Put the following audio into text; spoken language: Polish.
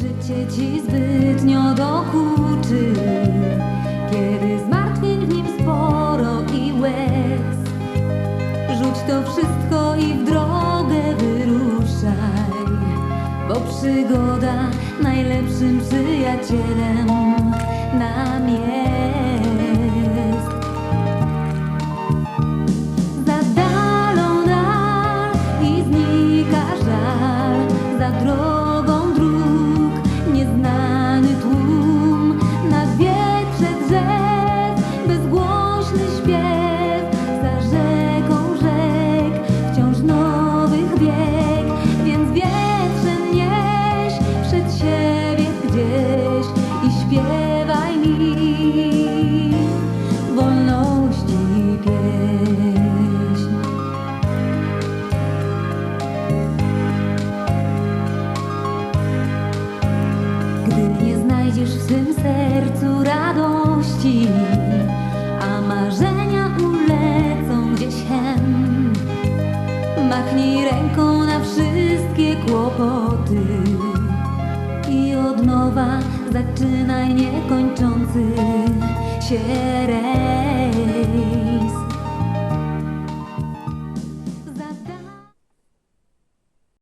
Życie ci zbytnio dokuczy, kiedy zmartwień w nim sporo i łez. Rzuć to wszystko i w drogę wyruszaj, bo przygoda najlepszym przyjacielem znajdziesz w swym sercu radości, a marzenia ulecą gdzieś hen, machnij ręką na wszystkie kłopoty i od nowa zaczynaj niekończący się refren.